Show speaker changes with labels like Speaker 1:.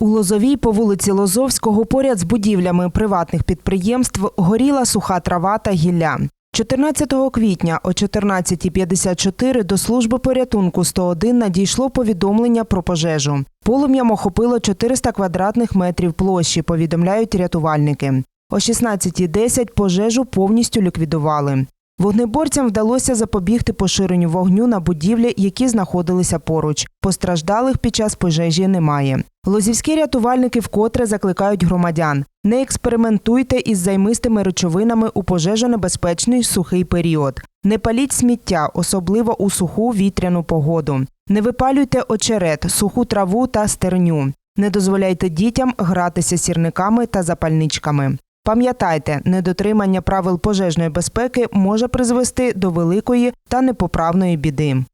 Speaker 1: У Лозовій по вулиці Лозовського поряд з будівлями приватних підприємств горіла суха трава та гілля. 14 квітня о 14.54 до служби порятунку 101 надійшло повідомлення про пожежу. Полум'ям охопило 400 квадратних метрів площі, повідомляють рятувальники. О 16.10 пожежу повністю ліквідували. Вогнеборцям вдалося запобігти поширенню вогню на будівлі, які знаходилися поруч. Постраждалих під час пожежі немає. Лозівські рятувальники вкотре закликають громадян: не експериментуйте із займистими речовинами у пожежонебезпечний сухий період. Не паліть сміття, особливо у суху вітряну погоду. Не випалюйте очерет, суху траву та стерню. Не дозволяйте дітям гратися сірниками та запальничками. Пам'ятайте, недотримання правил пожежної безпеки може призвести до великої та непоправної біди.